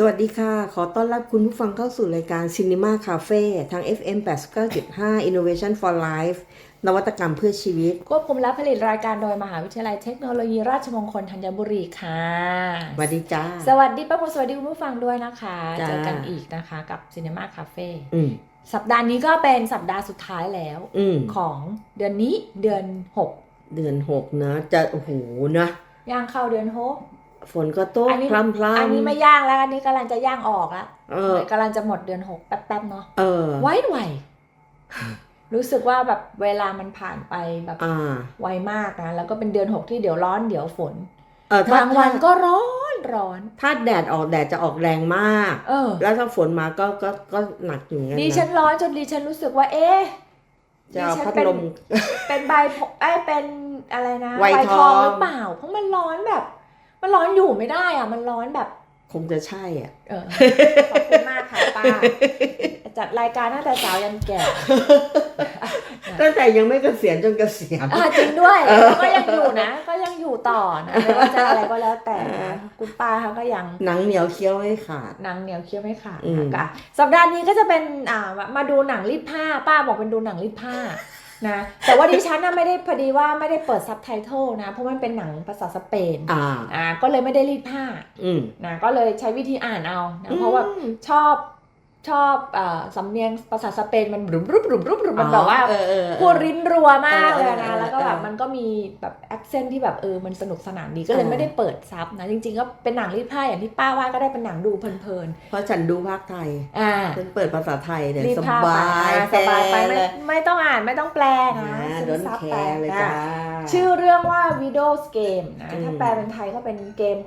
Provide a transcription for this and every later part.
สวัสดีค่ะ ขอต้อนรับคุณผู้ฟังเข้าสู่รายการ Cinema Cafe ทาง FM 89.5 Innovation for Life นวัตกรรมเพื่อชีวิต ควบคุมและผลิตรายการโดยมหาวิทยาลัยเทคโนโลยีราชมงคลธัญบุรีค่ะ สวัสดีจ้า สวัสดีป้าปูสวัสดีคุณผู้ฟังด้วยนะคะจ้าเจอกันอีกนะคะกับ Cinema Cafe อืมสัปดาห์นี้ก็เป็นสัปดาห์สุดท้ายแล้วอืมของเดือนนี้เดือนเดือนหกนะ จะโอ้โหนะ6ย่างเข้าเดือนหก ฝนก็ตกอันนี้ พรำพรำอันนี้ไม่ย่างแล้วอันนี้กำลังจะย่างออกแล้วเออ กำลังจะหมดเดือนหกแป๊บๆเนาะเออไวไวรู้สึกว่าแบบเวลามันผ่านไปแบบอ่า ไวมากนะแล้วก็เป็นเดือนหกที่เดี๋ยวร้อนเดี๋ยวฝนเออถ้าบางวันก็ร้อนร้อน ถ้าแดดออกแดดจะออกแรงมาก เออ แล้วถ้าฝนมาก็ก็ก็หนักอยู่เหมือนกันดินะฉันร้อนจนดิฉันรู้สึกว่า เอ๊ะจะเอาดิฉันพัดเป็นลม เป็นใบพไอ้ยเป็นอะไรนะไวใบทอง หรือเปล่าเพราะมันร้อนแบบ มันร้อนอยู่ไม่ได้อะ มันร้อนแบบ คงจะใช่อะ เออขอบคุณมากค่ะป้าจัดรายการตั้งแต่สาวยันแก่ตั้งแต่ยังไม่เกษียณจนเกษียณอ่าจริงด้วยแล้วก็ยังอยู่นะ ก็ยังอยู่ต่อนะไม่ว่าจะอะไรก็แล้วแต่เออนะคุณป้าเขาก็ยังหนังเหนียวเคี้ยวไม่ขาดหนังเหนียวเคี้ยวไม่ขาดอืมนะคะสัปดาห์นี้ก็จะเป็นอ่ามามาดูหนังรีดผ้า ป้าบอกเป็นดูหนังรีดผ้า นะ แต่ว่าดิฉันน่ะไม่ได้พอดีว่าไม่ได้เปิดซับไตเติลนะ เพราะมันเป็นหนังภาษาสเปนอ่าอ่าก็เลยไม่ได้รีดผ้าอืมนะก็เลยใช้วิธีอ่านเอานะเพราะว่าชอบ ชอบอ่าสำเนียงภาษาสเปนมันรุบรุบรุบรุบรุบมันแบบว่าเออเออเออพูดริ้นรัวมากเลยเออเอนะอแล้วก็แบบเออมันก็มีแบบแอคเซนต์ที่แบบเออมันสนุกสนานดีก็เลยเออไม่ได้เปิดซับนะจริงๆก็เป็นหนังรีดผ้าอย่างที่ป้าว่าก็ได้เป็นหนังดูเพลินเพราะฉันดูภาคไทยๆอ่าฉันเปิดภาษาไทยเนี่ยรีดสผ้าบาไปยอ่าสบายไปเลไม่ยไม่ต้องอ่านไม่ต้องแปลนะนะซึโดมนซับแคไปร์เลยอะจ้าชื่อเรื่องว่า Widow's Game นะอืมถ้าแปลเป็นไทยก็เป็นเกม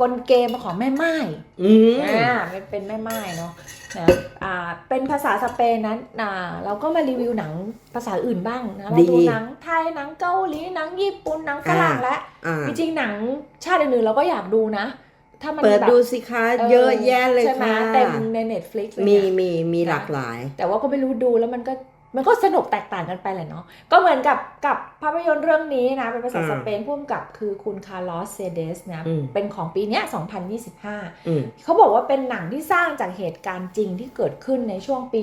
กลเกมของแม่ไม้อืมอ่าเป็นเป็นแม่ไม้เนาะ นะอ่าเป็นภาษาสเปนนั้นอ่าเราก็มารีวิวหนังภาษาอื่นบ้างนะเราดูหนังไทยหนังเกาหลีหนังญี่ปุ่นหนังฝรั่งและอ่าจริงๆหนังชาติอื่นๆเราก็อยากดูนะถ้ามันเปิดแบบดูสิคะเยอะแยะเลยใช่ไหมค่ะเต็มใน Netflix เลยมีเนี่ยมีมีหลากหลาย แต่ว่าก็ไม่รู้ดูแล้วมันก็ มันก็สนุกแตกต่างกันไปแหละเนาะก็เหมือนกับกับภาพยนตร์เรื่องนี้นะ เป็นภาษาอืมสเปนพุ่มกับคือคุณคาร์ลอสเซเดสนะอืมเป็นของปีเนี้ย2025อืมเขาบอกว่าเป็นหนังที่สร้างจากเหตุการณ์จริงที่เกิดขึ้นในช่วงปี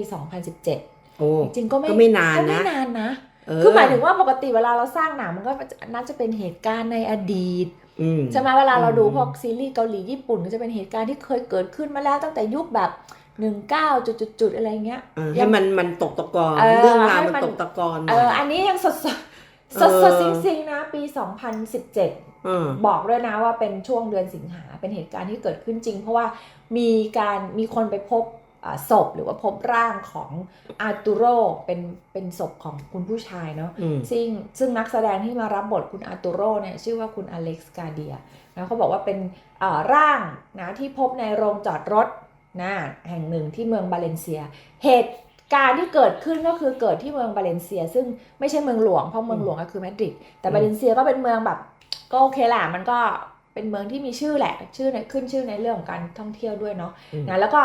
2017โอ้จริงๆก็ไม่ก็ไม่นานก็ไม่นะนานนะเออคือหมายถึงว่าปกติเวลาเราสร้างหนังมันก็น่าจะเป็นเหตุการณ์ในอดีตอืมใช่ไหมเวลาเราดูอืมพวกซีรีส์เกาหลีญี่ปุ่นก็จะเป็นเหตุการณ์ที่เคยเกิดขึ้นมาแล้วตั้งแต่ยุคแบบ 19จุดๆๆอะไรเงี้ยเออยัให้งมันมันตกตะกอนเออเรื่องราวให้มันมันตกตะกอนหเอน่ออยอันนี้ยังสดสดสดเอสดอซิงๆนะปี 2017เออบอกด้วยนะว่าเป็นช่วงเดือนสิงหาเป็นเหตุการณ์ที่เกิดขึ้นจริง เพราะว่ามีการมีคนไปพบอ่าศพหรือว่าพบร่างของอาร์ตูโรเป็นเป็นศพของคุณผู้ชายเนาะอืมซึ่งซึ่งนักแสดงที่มารับบทคุณอาร์ตูโรเนี่ยชื่อว่าคุณอเล็กซ์กาเดียนะเขาบอกว่าเป็นเอ่อร่างนะที่พบในโรงจอดรถ นะแห่งหนึ่งที่เมืองบาเลนเซีย เหตุการณ์ที่เกิดขึ้นก็คือเกิดที่เมืองบาเลนเซีย ซึ่งไม่ใช่เมืองหลวงเพราะเมืองหลวงก็คือมาดริดแต่อืมบาเลนเซียก็เป็นเมืองแบบก็โอเคแหละมันก็เป็นเมืองที่มีชื่อแหละชื่อในขึ้นชื่อในเรื่องของการท่องเที่ยวด้วยเนาะอืมนะแล้วก็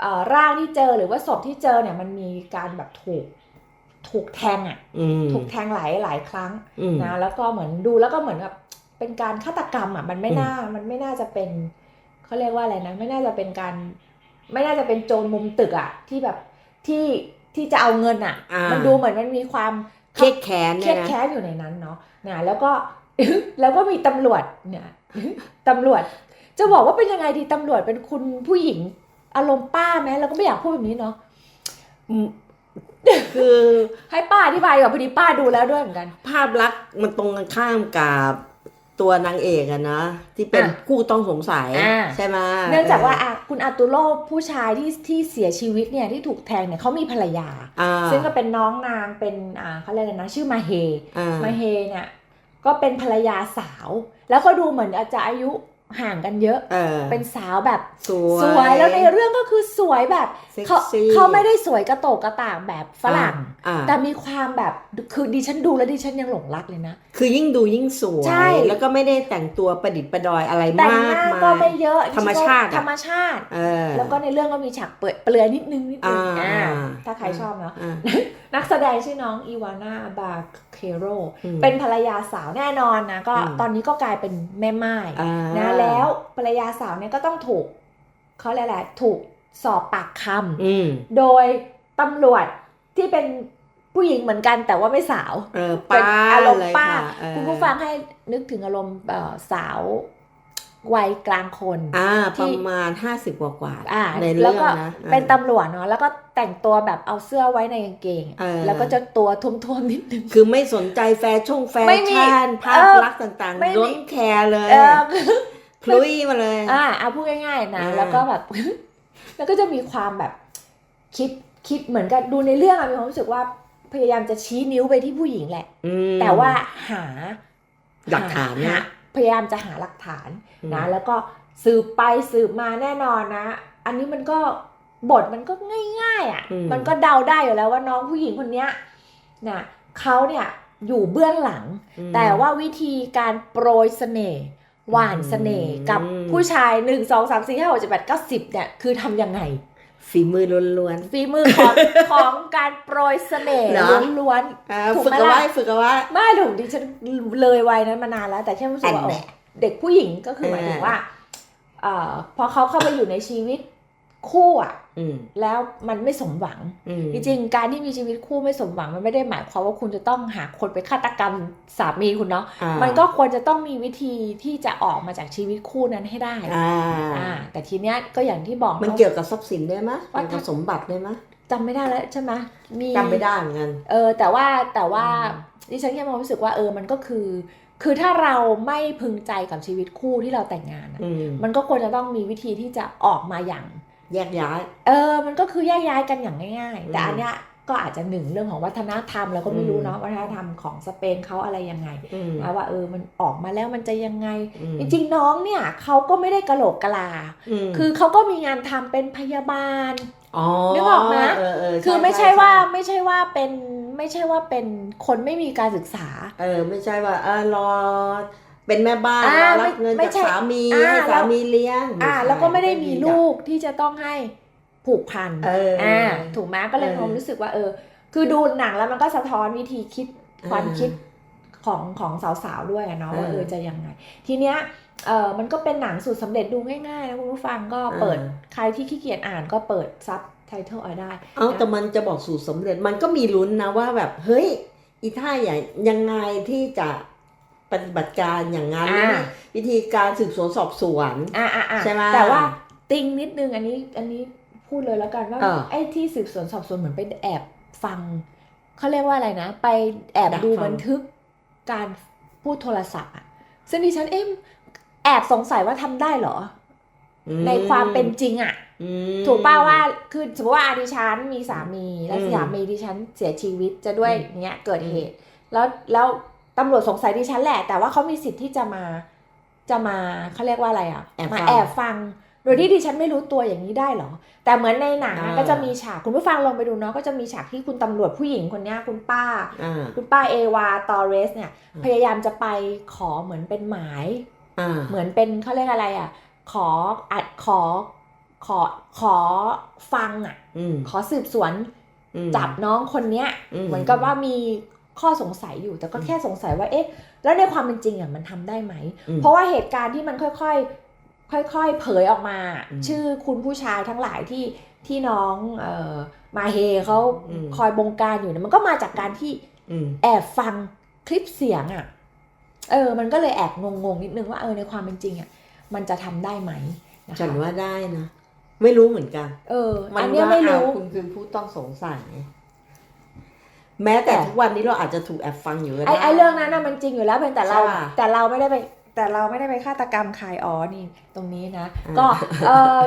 เอ่อร่างที่เจอหรือว่าศพที่เจอเนี่ยมันมีการแบบถูกถูกแทงอะอืมถูกแทงหลายหลายครั้งอืมนะแล้วก็เหมือนดูแล้วก็เหมือนแบบเป็นการฆาตกรรมอะมันไม่อืมน่ามันไม่น่าจะเป็นเขาเรียกว่าอะไรนะ ไม่น่าจะเป็นการ ไม่น่าจะเป็นโจรมุมตึกอะที่แบบที่ที่จะเอาเงินอะอ่ามันดูเหมือนมันมีความเครียดแค้นเคเนี่รียยดนะแค้นอยู่ในนั้นเนาะนะแล้วก็ แล้วก็มีตำรวจเนี่ย ตำรวจ จะบอกว่าเป็นยังไงดีตำรวจเป็นคุณผู้หญิงอารมณ์ป้าไหมเราก็ไม่อยากพูดแบบนี้เนาะอืมคือให้ป้าอธิบายก่อนพอดีป้าดูแล้วด้วยเหมือนกัน ภาพลักษณ์มันตรงกันข้ามกับ ตัวนางเอกอะนะ ที่เป็นอะผู้ต้องสงสัยอ่า ใช่ไหมเนื่องจากว่าอะคุณอาตุโรผู้ชายที่ที่เสียชีวิตเนี่ยที่ถูกแทงเนี่ยเขามีภรรยา อ่าซึ่งก็เป็นน้องนางเป็นอ่าเขาเรียกอะไรนะชื่อมาเฮ อ่า มาเฮเนี่ยก็เป็นภรรยาสาว แล้วก็ดูเหมือนอาจจะอายุ ห่างกันเยอะเออเป็นสาวแบบสวยสวยแล้วในเรื่องก็คือสวยแบบเซ็กเขาซี่เขาไม่ได้สวยกระโตกกระต่างแบบฝรั่งอ่าแต่มีความแบบคือดิฉันดูแล้วดิฉันยังหลงรักเลยนะ คือยิ่งดูยิ่งสวยใช่แล้วก็ไม่ได้แต่งตัวประดิษฐ์ประดอยอะไรแต่งมาหกน้าก็มาไม่ยเยอะธรรมชาติอะธรรมชาติเออแล้วก็ในเรื่องก็มีฉากเปื่อยเปลือยนิดนึงนิดนึงอ่าอ่าถ้าใครชอบเนาะอ่านักแสดงชื่อน้องอีวาน่าบาเคโรอืมเป็นภรรยาสาวแน่นอนนะก็อืมตอนนี้ก็กลายเป็นแม่ไม้อ่านะแล้วภรรยาสาวเนี่ยก็ต้องถูกเขาเรียกอะไรถูกสอบปากคำอืมโดยตำรวจที่เป็นผู้หญิงเหมือนกันแต่ว่าไม่สาวเออเป็นป้าอารมณ์เลยป้าค่ะเออคุณผู้ฟังให้นึกถึงอารมณ์เอ่อสาววัยกลางคนอ่าที่ประมาณห้าสิบกว่ากว่าอ่าในแล้เรื่วองก็นะเป็นตำรวจเนาะแล้วก็แต่งตัวแบบเอาเสื้อไว้ในกางเกงเออแล้วก็จะตัวทุ่มๆนิดนึง คือไม่สนใจแฟชั่นแฟไม่มีชั่นภาพเออลักษณ์ต่างไม่มีๆล้นแคร์เลย เออพลุยมาเลย อ่าเอาพูดง่ายๆนะอ่าแล้วก็แบบ แล้วก็จะมีความแบบคิดคิดเหมือนกันดูในเรื่องอะมีความรู้สึกว่าพยายามจะชี้นิ้วไปที่ผู้หญิงแหละอืมแต่ว่าหาหลักฐานนะหพยายามจะหาหลักฐานนะอืมแล้วก็สืบไปสืบมาแน่นอนนะ อันนี้มันก็บทมันก็ง่าย ๆอะ่ะอืมมันก็เดาได้อยู่แล้วว่าน้องผู้หญิงคนเนี้ยนะเขาเนี่ยอยู่เบื้องหลังอืมแต่ว่าวิธีการโปรยเสน่ห์ หวานเสน่ห์กับอืมผู้ชายหนึ่งสองสามสี่ห้าหกเจ็ดแปดเก้าสิบเนี่ยคือทำยังไง ฝีมือล้วนฝีมือของของการโปรยเสน่ห์เหรอ ล้วนๆอ่าถูกฝึกไหมเอาล่ะไว้ฝึกเอาไว้ๆไม่ถูกดิฉันเลยวัยนั้นมานานแล้ว แต่แค่รู้สึกว่าอันเอแหอละเด็กผู้หญิงก็คือเออหมายถึงว่าเอ่อพอเขาเข้าไปอยู่ในชีวิตคู่อะอืม แล้วมันไม่สมหวังอืมจริงๆ การที่มีชีวิตคู่ไม่สมหวังมันไม่ได้หมายความว่าคุณจะต้องหาคนไปฆาตกรรมสามีคุณเนาะอ่ามันก็ควรจะต้องมีวิธีที่จะออกมาจากชีวิตคู่นั้นให้ได้อ่าอ่าแต่ทีเนี้ยก็อย่างที่บอกมันอะเกี่ยวกับทรัพย์สินได้ไหมว่าเกี่ยวกับสมบัติได้ไหมจำไม่ได้แล้วใช่ไหมมีจำไม่ได้เหมือนกันเออ แต่ว่าแต่ว่าอืมดิฉันแค่มีความรู้สึกว่าเออมันก็คือคือถ้าเราไม่พึงใจกับชีวิตคู่ที่เราแต่งงานอะอืมมันก็ควรจะต้องมีวิธีที่จะออกมาอย่าง แยกย้าย เออ มันก็คือแยกย้ายกันอย่างง่ายๆ แต่อืมอันเนี้ยก็อาจจะหนึ่งเรื่องของวัฒนธรรมเราก็ไม่รู้อืมเนาะวัฒนธรรมของสเปนเขาอะไรยังไงอืมนะว่าเออมันออกมาแล้วมันจะยังไงมจริงๆน้องเนี่ยเขาก็ไม่ได้กะโหลกกะลามคือเขาก็มีงานทำเป็นพยาบาลอ๋อนึกออกไหมเออเออคือช่ไม่ใช่ช่ว่าไม่ใช่ว่าเป็นไม่ใช่ว่าเป็นคนไม่มีการศึกษา เออไม่ใช่ว่าเออรอ เป็นแม่บ้านอ่ารอรับเงินไม่จากใช่สามีอ่าให้แล้สาวมีเลี้ยงอ่าใช่แล้วก็ไม่ได้มีอะลูกที่จะต้องให้ผูกพันเอออ่ถูกไหมก็เลยเออความรู้สึกว่าเออ คือดูหนังแล้วมันก็สะท้อนวิธีคิดความอ่าคิดของของสาวๆด้วยอะเนาะว่าเออเออจะยังไง ทีเนี้ยเออมันก็เป็นหนังสูตรสำเร็จดูง่ายๆนะคุณผู้ฟังก็เปิดอ่าใครที่ขี้เกียจอ่านก็เปิดซับไตเติลเอาได้ เอาแต่มันจะบอกสูตรสำเร็จมันก็มีลุ้นนะว่าแบบเฮ้ยอีท่าใหญ่ยังไงที่จะ ปฏิบัติการอย่างนั้นอ่า วิธีการสืบสวนสอบสวน อ่าอ่าอ่าใช่ไหมแต่ว่าติงนิดนึงอันนี้อันนี้พูดเลยแล้วกันว่าเออไอ้ที่สืบสวนสอบสวนเหมือนไปแอบฟังเขาเรียกว่าอะไรนะ ไปแอบดักดูฟัง บันทึกการพูดโทรศัพท์อะซึ่งดิฉันเอ๊ะแอบสงสัยว่าทำได้เหรออืมในความเป็นจริงอะ อืม ถูกป่าว่าคือสมมติว่าดิฉันมีสามี แล้วอืมสามีดิฉันเสียชีวิตจะด้วยอืมเนี้ยเกิดเหตุ แล้วแล้ว ตำรวจสงสัยดิฉันแหละ แต่ว่าเขามีสิทธิ์ที่จะมาจะมาเขาเรียกว่าอะไรอะแอบมาฟังแอบฟัง โดยที่ดิฉันไม่รู้ตัวอย่างนี้ได้เหรอ แต่เหมือนในหนังอะอ่า ก็จะมีฉากคุณผู้ฟังลองไปดูเนาะก็จะมีฉากที่คุณตำรวจผู้หญิงคนเนี้ยคุณป้า อ่า คุณป้าเอวาตอเรสเนี่ย อืม พยายามจะไปขอเหมือนเป็นหมาย อ่าเหมือนเป็นเขาเรียกอะไรอะ ขออัดขอขอขอฟังอะ อืมขอสืบสวนอืม จับน้องคนเนี้ย อืม เหมือนกับว่ามี ข้อสงสัยอยู่แต่ก็แค่สงสัยว่าเอ๊ะ แล้วในความเป็นจริงอะมันทำได้ไหมอืมเพราะว่าเหตุการณ์ที่มันค่อยๆ ค่อยๆ เผยออกมาอืมชื่อคุณผู้ชายทั้งหลายที่ที่น้องเอ่อมาเฮเขาอืมคอยบงการอยู่เนี่ยมันก็มาจากการที่อืมแอบฟังคลิปเสียงอะเออ มันก็เลยแอบงงๆนิดนึงว่าเออในความเป็นจริงอะมันจะทำได้ไหมนะคะฉันว่าได้นะ ไม่รู้เหมือนกัน เออมัอันเนี้ยว่าไม่รู้อะคุณคือผู้ต้องสงสัย แม้แต่แต่ทุกวันนี้เราอาจจะถูกแอบฟังอยู่ก็ไอ้ได้ ไอ้เรื่องนั้นน่ะมันจริงอยู่แล้วเพียงแต่เรา ใช่ป่ะแต่เราไม่ได้ไปแต่เราไม่ได้ไปฆาตกรรมใครอ๋อนี่ ตรงนี้นะ อ่า ก็เออ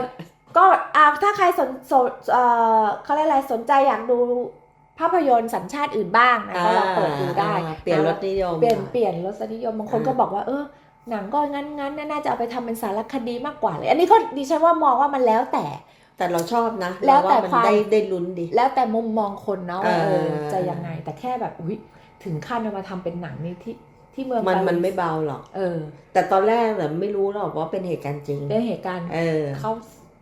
ก็อะถ้าใครสนสนเออเขาเรียกอะไรสนใจอยากดูภาพยนตร์สัญชาติอื่นบ้างนะก็ลองเปิดดูได้อ่าเปลี่ยนรสนิยม เปลี่ยนเปลี่ยนรสนิยมบางคนอ่า ก็บอกว่าเออหนังก็งั้นงั้นๆน่าจะเอาไปทำเป็นสารคดีมากกว่าเลย อันนี้ก็ดิฉันว่ามองว่ามันแล้วแต่ แต่เราชอบนะแล้วแต่เรมันความได้ได้ลุ้นดี แล้วแต่มุมมองคนเนาะว่าเอเอออจะยังไง แต่แค่แบบอุ้ยถึงขั้นเอามาทำเป็นหนังนี่ที่ที่เมืองมันบาเลมันไม่เบาหรอกเออ แต่ตอนแรกเนี่ยไม่รู้หรอกว่าเป็นเหตุการณ์จริงเรื่องเหตุการณ์เออเขา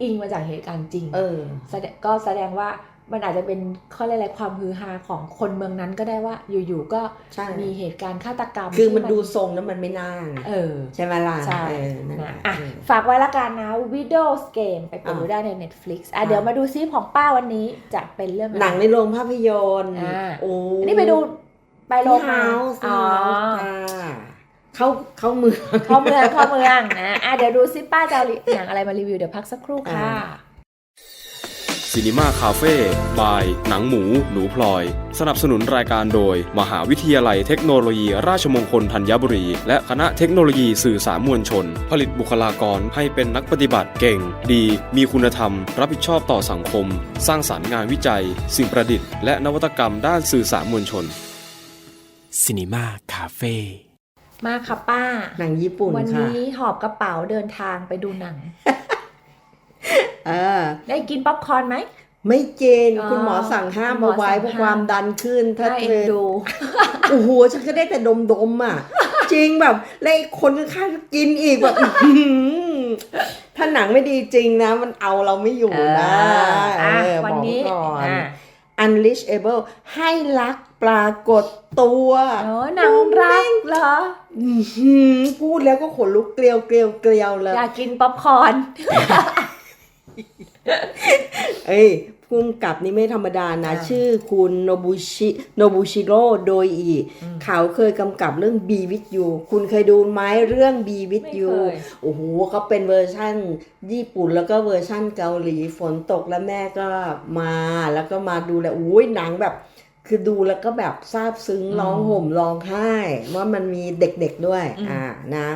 อิงมาจากเหตุการณ์จริง เออแสดงก็แสดงว่า มันอาจจะเป็นข้อเรียกอะไรความฮือฮาของคนเมืองนั้นก็ได้ว่าอยู่ๆก็ใช่มีเหตุการณ์ฆาตกรรม คือมันที่ดูทรงแล้วมันไม่น่าไงเออใช่ไหมล่ะใช่เออนั่นแหนะละอะเออฝากไว้ละกันนะ Widows Game ไปเปิดอะดูได้ใน Netflix อะอะเดี๋ยวมาดูซิของป้าวันนี้จะเป็นเรื่องอะไรหนังในโรงภาพยนตร์อ่าโอ้อันนี้ไปดูไปโรที่งเฮามาส์อ๋อเข้าเข้าเมืองเข้าเมืองเข้าเมืองนะอะเดี๋ยวดูซิป้าจะเอาหนังอะไรมารีวิวเดี๋ยวพักสักครู่ค่ะอ่า ซีนีมาคาเฟ่บาย หนังหมู หนูพลอย สนับสนุนรายการโดย มหาวิทยาลัยเทคโนโลยี ราชมงคลธัญบุรี และคณะเทคโนโลยีสื่อสารมวลชน ผลิตบุคลากรให้เป็นนักปฏิบัติเก่ง ดี มีคุณธรรม รับผิดชอบต่อสังคม สร้างสารรค์งานวิจัย สิ่งประดิษฐ์และนวัตกรรมด้านสื่อสารมวลชนซีนีมาคาเฟ่มาค่ะป้า หนังญี่ปุ่นวันค่ะ นี้หอบกระเป๋าเดินทางไปดูหนัง เออ ได้กินป๊อปคอร์นไหม ไม่เกินอ๋อคุณหมอสั่งห้ามคุณหมอเอาไว้สั่งเพราะห้าม ความดันขึ้นถ้าน่าเธเอ็นอดู โอ้โหฉันก็ได้แต่ดมดมๆอะ จริงแบบแล้วไอ้คนข้างๆก็กินอีกแบบอื้อหือถ้าหนังไม่ดีจริงนะ มันเอาเราไม่อยู่นะเอออะเออวันนี้บอกไก่อน อะ unleashable ให้รักปรากฏตัวโอ้หนังรักเหรอ อื้อหือพูดแล้วก็ขนลุกเกลียวเกลียวเกลียวเลย อยากกินป๊อปคอร์น เอ้ยภูมิกับนี่ไม่ธรรมดานะ อ่าชื่อคุณโนบุชิโนบุชิโร่โดยอี อืม เขาเคยกำกับเรื่อง Be With You คุณเคยดูไหมเรื่อง Be With ไม่ You เคยโอ้โหเขาเป็นเวอร์ชั่นญี่ปุ่นแล้วก็เวอร์ชั่นเกาหลีฝนตกแล้วแม่ก็มาแล้วก็มาดูแลโอ้ยหนังแบบ คือดูแล้วก็แบบซาบซึ้งอืมร้องห่มร้องไห้ว่ามันมีเด็กๆด้วยอืม อ่านะ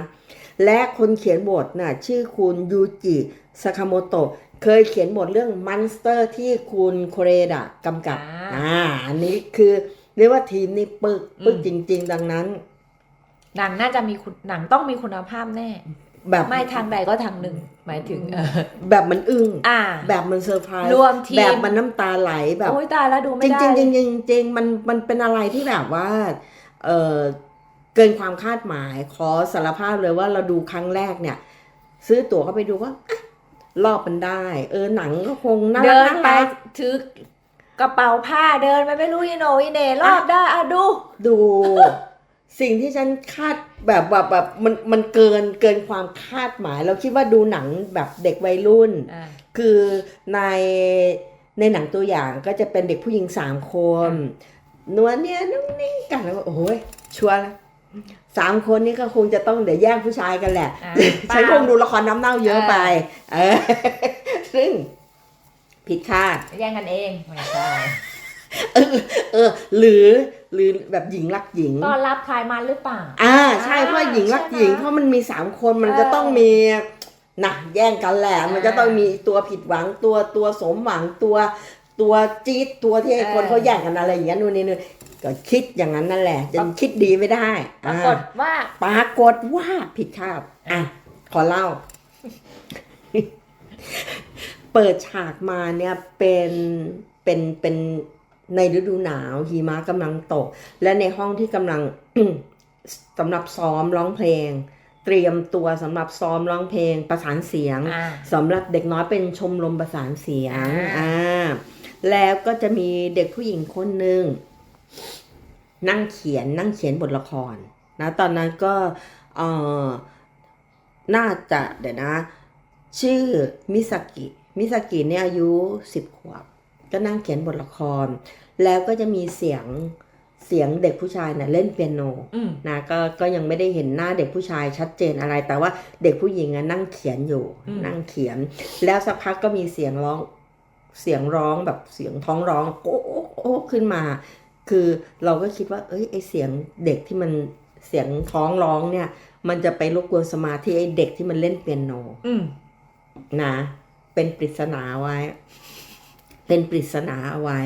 และคนเขียนบทน่ะชื่อคุณยูจิสากาโมโตะ เคยเขียนบทเรื่องมันสเตอร์ที่คุณโคเรดะกำกับ อ่าอ่าอันนี้คือเรียกว่าทีมนี่ปึกปึกอืมจริง ๆ ดังนั้น หนังน่าจะมีคุณหนังต้องมีคุณภาพแน่ แบบไม่ทางใดก็ทางหนึ่ง หมายถึงเออแบบมันอึ้งอ่า แบบมันเซอร์ไพรส์รวมทีมแบบมันน้ำตาไหลแบบโอ้ยตายแล้วดูจไม่ริงได้จริงเลยจริงจริงมันมันเป็นอะไรที่แบบว่า เออเกินความคาดหมาย ขอสารภาพเลยว่าเราดูครั้งแรกเนี่ย ซื้อตั๋วเข้าไปดูว่าอะ รอบมันได้ เออหนังก็คงน่าเดิรักนน่าไปรักถือกระเป๋าผ้าเดินไปไม่รู้ยีโนยีเน่รอบได้อะดู ดู สิ่งที่ฉันคาดแบบแบบแบบมันมันเกินเกินความคาดหมาย เราคิดว่าดูหนังแบบเด็กวัยรุ่น อ่าคือในในหนังตัวอย่างก็จะเป็นเด็กผู้หญิงสามคนนวลเนี่ยนุ่งนิ่งกันแล้วก็โอ้ยชัวร์ละ สามคนนี้ก็คงจะต้องเดี๋ยวแย่งผู้ชายกันแหละอ่าฉันคงดูละครน้ำเน่าเยอะไป เออ ซึ่ง ผิดคาดแย่งกันเองไม่ใช่เออเออ หรือหรือแบบหญิงรักหญิงต้อนรับคลายมันหรือเปล่าอ่า ใช่เพราะหญิงรักหญิงใช่ไหมเพราะมันมีสามคนมันเออจะต้องมีนะแย่งกันแหละอ่ามัมันจะต้องมีตัวผิดหวังตัวตัวสมหวังตัว ตัวจี๊ดตัวที่ให้คนเออเขาแย่งกันอะไรอย่างเงี้ยนู่นนี่นู่นก็คิดอย่างนั้นนั่นแหละจะคิดดีไม่ได้ปรากฏอ่าว่าปรากฏว่าผิดคาดอะขอเล่า เปิดฉากมาเนี่ยเป็นเป็นเป็นในฤดูหนาวหิมะกำลังตก และในห้องที่กำลัง สำหรับซ้อมร้องเพลง เตรียมตัวสำหรับซ้อมร้องเพลงประสานเสียง อ่า สำหรับเด็กน้อยเป็นชมรมประสานเสียง อ่า อ่า แล้วก็จะมีเด็กผู้หญิงคนหนึ่งนั่งเขียนนั่งเขียนบทละครนะตอนนั้นก็เออน่าจะเดี๋ยวนะ ชื่อมิสกิมิสกิเนี่ยอายุสิบขวบก็นั่งเขียนบทละคร แล้วก็จะมีเสียงเสียงเด็กผู้ชายเนี่ยเล่นเปียโนอืมนะก็ก็ยังไม่ได้เห็นหน้าเด็กผู้ชายชัดเจนอะไร แต่ว่าเด็กผู้หญิงอะนั่งเขียนอยู่อืมนั่งเขียน แล้วสักพักก็มีเสียงร้อง เสียงร้องแบบเสียงท้องร้องโอ๊ะโอ๊ะโอ๊ะขึ้นมา คือเราก็คิดว่า เอ้ยไอเสียงเด็กที่มันเสียงท้องร้องเนี่ย มันจะไปรบกวนสมาธิไอเด็กที่มันเล่นเปียโนนะ เป็นปริศนาไว้ เป็นปริศนาเอาไว้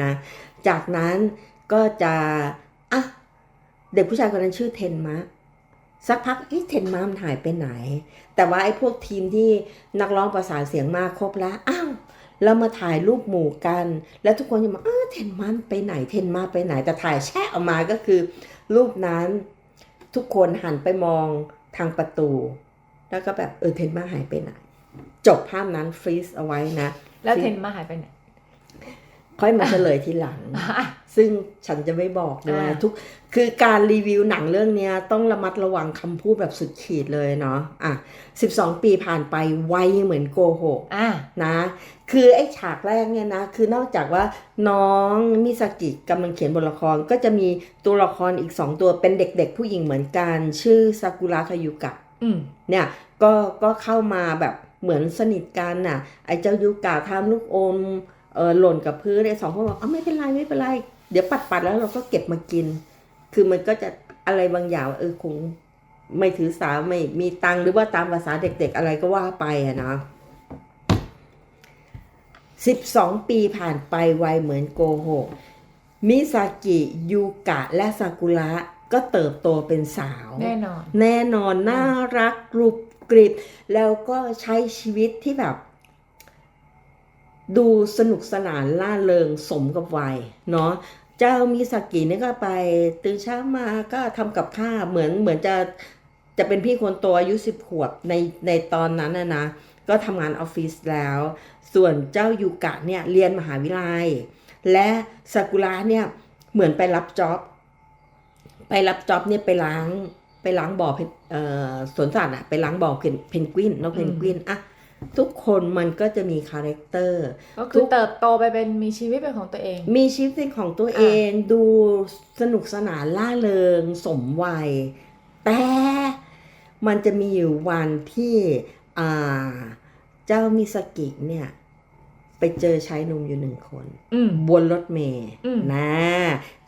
นะ จากนั้นก็จะอะเด็กผู้ชายคนนั้นชื่อเทนมะสักพักเอ๊ะเทนมามันหายไปไหน แต่ว่าไอ้พวกทีมที่นักร้องประสานเสียงมากครบแล้ว อ้าว เรามาถ่ายรูปหมู่กัน แล้วทุกคนจะมาอ้าวเทนมาไปไหนเทนมาไปไหนแต่ถ่ายแช่ออกมาก็คือ รูปนั้นทุกคนหันไปมองทางประตู แล้วก็แบบเออเทนมาหายไปไหน จบภาพนั้นฟรีซเอาไว้นะ แล้วเทนมาหายไปไหนค่อยมาเฉลยทีหลัง ซึ่งฉันจะไม่บอกด้วยอ่าทุก คือการรีวิวหนังเรื่องเนี้ยต้องระมัดระวังคำพูดแบบสุดขีดเลยเนาะ อะ 12 ปีผ่านไปไวเหมือนโกหกอะนะ คือไอ้ฉากแรกเนี่ยนะ คือนอกจากว่าน้องมิซากิกำลังเขียนบทละครก็จะมีตัวละครอีก2ตัวเป็นเด็กๆ ผู้หญิงเหมือนกัน ชื่อซากุระคายุกะอืมเนี่ยก็ก็เข้ามาแบบเหมือนสนิทกันน่ะ ไอ้เจ้ายูกาทำลูกอมเออหล่นกับพื้นไอ้สองคนบอกอ๋อไม่เป็นไรไม่เป็นไร เดี๋ยวปัดปัดๆแล้วเราก็เก็บมากิน คือมันก็จะอะไรบางอย่างเออคงไม่ถือสาไม่มีตังค์หรือว่าตามภาษาเด็กๆอะไรก็ว่าไปอะนะ สิบสองปีผ่านไปไวเหมือนโกหก มิซากิยูกะและซากุระก็เติบโตเป็นสาว แน่นอน แน่นอนน่ารักกรุบกริบ แล้วก็ใช้ชีวิตที่แบบ ดูสนุกสนานล่าเริงสมกับวัยเนาะเจ้ามิสากิเนี่ยก็ไปตื่นเช้ามาก็ทำกับข้าวเหมือนเหมือนจะจะเป็นพี่คนโตอายุสิบขวบในในตอนนั้นนะนะ ก็ทำงานออฟฟิศแล้ว ส่วนเจ้ายูกะเนี่ยเรียนมหาวิทยาลัย และซากุระเนี่ยเหมือนไปรับจ็อบ ไปรับจ็อบเนี่ยไปล้างไปล้างบ่อเพนเอ่อสวนสัตว์อะไปล้างบ่อเพนเพนกวินนกเพนกวินอะทุกคนมันก็จะมีคาแรคเตอร์ก็คือเติบโตไปเป็นมีชีวิตเป็นของตัวเอง มีชีวิตเป็นของตัวเองดูสนุกสนานล่าเริงสมวัย แต่มันจะมีอยู่วันที่อ่า เจ้ามิสกิเนี่ย ไปเจอชายหนุ่มอยู่หนึ่งคนอืมบนรถเมย์อืมนะ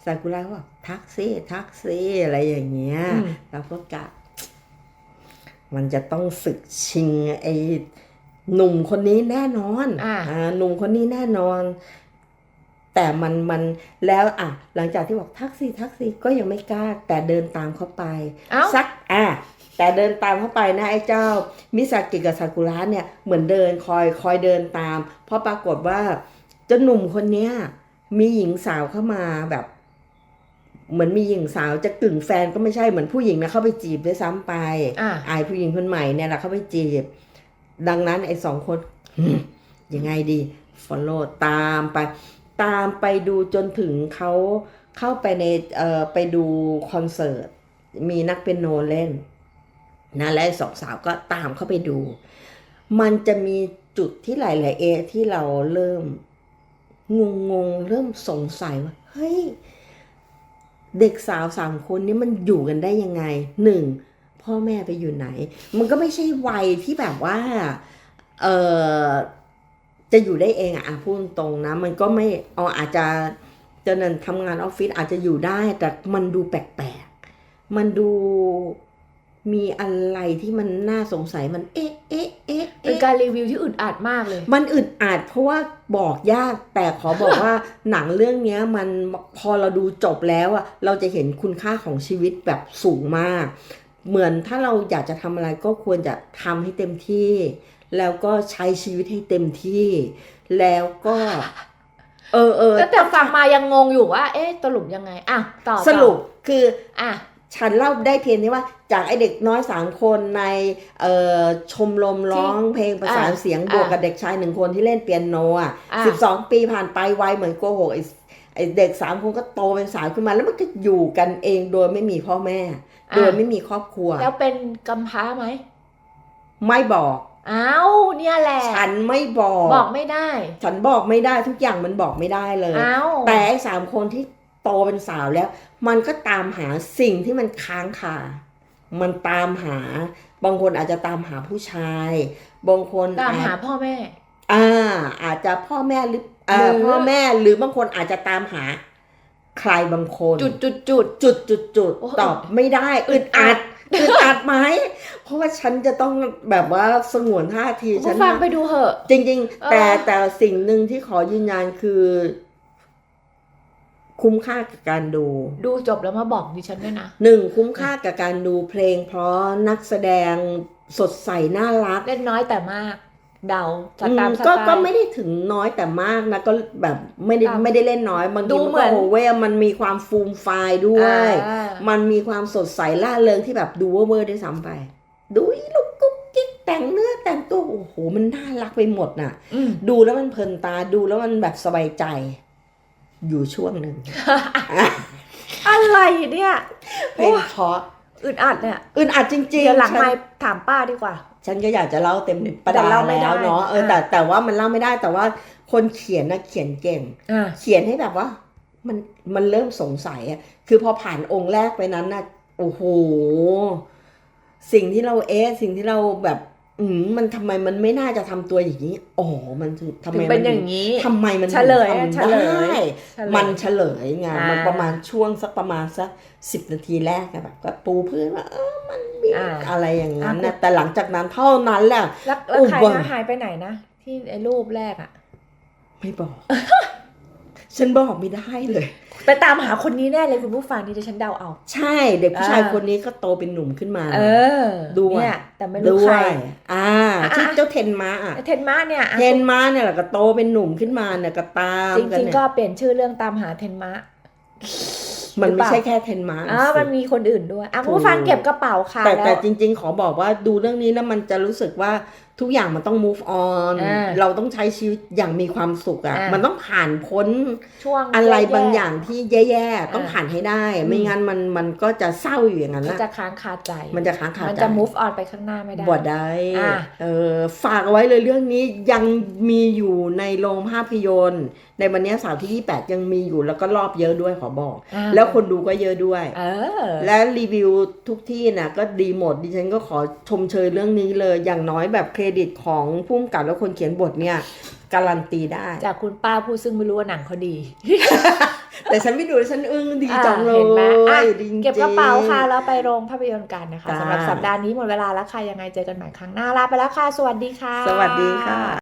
ซากุระก็บอกทักซี่ทักซี่อะไรอย่างเงี้ยอืมแล้วก็กะมันจะต้องศึกชิงไอ้หนุ่มคนนี้แน่นอนอ่าหนุ่มคนนี้แน่นอน แต่มันมันแล้วอะ หลังจากที่บอกทักซี่ทักซี่ก็ยังไม่กล้า แต่เดินตามเขาไปเอ้าสักอะ แต่เดินตามเข้าไปนะไอ้เจ้ามิซากิกับซากุระเนี่ยเหมือนเดินคอยคอยเดินตาม เพราะปรากฏว่าเจ้าหนุ่มคนเนี้ยมีหญิงสาวเข้ามาแบบ เหมือนมีหญิงสาวจะกึ่งแฟนก็ไม่ใช่เหมือนผู้หญิงนะเข้าไปจีบด้วยซ้ำไปอะอายผู้หญิงคนใหม่เนี่ยแหละเข้าไปจีบ ดังนั้นไอ้สองคนยังไงดี follow ตามไป ตามไปดูจนถึงเขาเข้าไปในเอ่อไปดูคอนเสิร์ต มีนักเปียโนเล่น นะและสองสาวก็ตามเข้าไปดู มันจะมีจุดที่หลายๆเอที่เราเริ่มงงงๆเริ่มสงสัยว่าเฮ้ยเด็กสาวสามคนนี้มันอยู่กันได้ยังไงหนึ่งพ่อแม่ไปอยู่ไหน มันก็ไม่ใช่วัยที่แบบว่าเออจะอยู่ได้เองอะอะพูดตรงนะ มันก็ไม่เอาอาจจะเจะนั้นทำงานออฟฟิศอาจจะอยู่ได้ แต่มันดูแปลกๆมันดู มีอะไรที่มันน่าสงสัยมันเอ๊ะเอ๊ะเอ๊ะเป็นเอ๊ะการรีวิวที่อึดอัดมากเลย มันอึดอัดเพราะว่าบอกยากแต่ขอบอกว่าหนังเรื่องเนี้ยมันพอเราดูจบแล้วอะเราจะเห็นคุณค่าของชีวิตแบบสูงมาก เหมือนถ้าเราอยากจะทำอะไรก็ควรจะทำให้เต็มที่ แล้วก็ใช้ชีวิตให้เต็มที่ แล้วก็เออเออแต่แต่ฟังมายังงงอยู่ว่า เอ๊ะสรุปยังไงอะต่อสรุปคืออะ ฉันเล่าได้เพียงนี้ว่าจากไอเด็กน้อยสามคนในเอ่อชมรมร้องเพลงประสานอะเสียงอะบวกกับเด็กชายหนึ่งคนที่เล่นเปียโนอะอะสิบสองปีผ่านไปไวเหมือนโกหกไอไอเด็กสามคนก็โตเป็นสาวขึ้นมาแล้วมันก็อยู่กันเองโดยไม่มีพ่อแม่ โดยไม่มีครอบครัว แล้วเป็นกำพร้าไหม ไม่บอกอ้าวเนี่ยแหละ ฉันไม่บอก บอกไม่ได้ ฉันบอกไม่ได้ทุกอย่างมันบอกไม่ได้เลยอ้าวแต่ไอ้สามคนที่โตเป็นสาวแล้ว มันก็ตามหาสิ่งที่มันค้างคามันตามหา บางคนอาจจะตามหาผู้ชาย บางคนตามหาอจพ่อแม่ อ่า อาจจะพ่อแม่หรืออ่าหรือพ่อแม่หรือบางคนอาจจะตามหา ใครบางคน จุดจุดจุดจุดจุดจุดโอ้ตอบไม่ได้อึดอัดอึดอัดไหมเพราะว่าฉันจะต้องแบบว่าสงวนท่าทีฉัผู้นฟังไปดูเหอะ จริงเออๆแต่แต่สิ่งหนึ่งที่ขอยืนยันคือ คุ้มค่ากับการดู ดูจบแล้วมาบอกดิฉันด้วยนะหนึ่งคุ้มค่ากับการดูเพลง เพราะนักแสดงสดใสน่ารัก เล่นน้อยแต่มาก เดาจะอืมตามสก็ไตก็ล์ไม่ได้ถึงน้อยแต่มากนะ ก็แบบไม่ได้ตามไม่ได้เล่นน้อยบางดูทีมันเหมืก็อน โอเวอร์มันมีความฟูมไฟายด้วย อ่ามันมีความสดใสล่าเริงที่แบบดูเวอร์ๆด้วยซ้ำไป ดูอีลูกกุ๊กกิ๊กแต่งเนื้อแต่งตัวโอ้โหมันน่ารักไปหมดน่ะ อืมดูแล้วมันเพลินตาดูแล้วมันแบบสบายใจ อยู่ช่วงหนึ่ง อะไรเนี่ยเพลงเพราะอึดอัดเนี่ยอื่นอัดจริงๆเดี๋ยวหลังฉัน ไม่ถามป้าดีกว่า ฉันก็อยากจะเล่าเต็มประแต่ดาเล่าไม่ได้แล้วเนาะเอออะแต่แต่ว่ามันเล่าไม่ได้แต่ว่าคนเขียนนะเขียนเก่ง อ่า เขียนให้แบบว่า มันมันเริ่มสงสัยอะคือพอผ่านองค์แรกไปนั้นน่ะโอ้โหสิ่งที่เราเอะสิ่งที่เราแบบ อืมมันทำไมมันไม่น่าจะทำตัวอย่างนี้อ๋อมันคือทำไมถึงมัเป็นอย่างนี้ทำไมมันเฉลยถึงอะทำเฉลยได้เฉลยมันเฉลยไงอ่ามัมันประมาณช่วงสักประมาณสักสิบนาทีแรกอะแบบก็ปูพื้นว่าเออมันมีอ่าอะไรอย่างนั้นอะนะแต่หลังจากนั้นเท่านั้นแหละแล้วแล้วอุใครบลนะหายไปไหนนะ ที่ไอ้รูปแรกอะไม่บอก ฉันบอกไม่ได้เลยไปตามหาคนนี้แน่เลยคุณผู้ฟังนี่ดิฉันเดาเอา ใช่เด็กผู้ชายอ่าคนนี้ก็โตเป็นหนุ่มขึ้นมา เออด้วยเนี่ยแต่ไม่รู้ด้ใควรยอ่าอะที่อะเจ้าเทนมาอะไอ้เทนมาเนี่ยอะเทนมาเนี่ยแหละก็โตเป็นหนุ่มขึ้นมาเนี่ยก็ตามจกันริงเนี่ๆก็ยเปลี่ยนชื่อเรื่องตามหาเทนมามันหรือเปไม่ล่าใช่แค่เทนมาอ่าสิมันมีคนอื่นด้วยอะคุณผู้ฟังถูกเก็บกระเป๋าค่ะ แต่แล้วแต่จริง ๆ ขอบอกว่าดูเรื่องนี้แล้วมันจะรู้สึกว่าทุกอย่างมันต้อง move on อ่าเราต้องใช้ชีวิตอย่างมีความสุขอะอ่ามัมันต้องผ่านพ้นช่วงอะไรแย่ๆ บางอย่างที่แย่ๆ ต้องอ่าผ่านให้ได้ ไม่งั้นมันมันก็จะเศร้าอยู่อย่างนั้นมันนะจะค้างคาใจ มันจะค้างคามันใจจะ move on ไปข้างหน้าไม่ได้บอดได้อะ เออฝากเอาไว้เลยเรื่องนี้ยังมีอยู่ในโรงภาพยนตร์ ในวันนี้เสาร์ที่ 28 ยังมีอยู่แล้วก็รอบเยอะด้วยขอบอก อ่าแล้วคนดูก็เยอะด้วย เออ และรีวิวทุกที่นะก็ดีหมดดิฉันก็ขอชมเชยเรื่องนี้เลยอย่างน้อยแบบเครดิตของผู้กำกับและคนเขียนบทเนี่ยการันตีได้ จากคุณป้าผู้ซึ่งไม่รู้ว่าหนังเขาดี แต่ฉันไม่ดูแล้วฉันอึ้งดีจังเลอะเห็นไหมอะยดีจริงๆเก็บกระเป๋าค่ะแล้วไปโรงภาพยนตร์กันนะคะจ้าสำหรับสัปดาห์นี้หมดเวลาแล้วค่ะยังไงเจอกันใหม่ครั้งหน้าลาไปแล้วค่ะ สวัสดีค่ะ สวัสดีค่ะ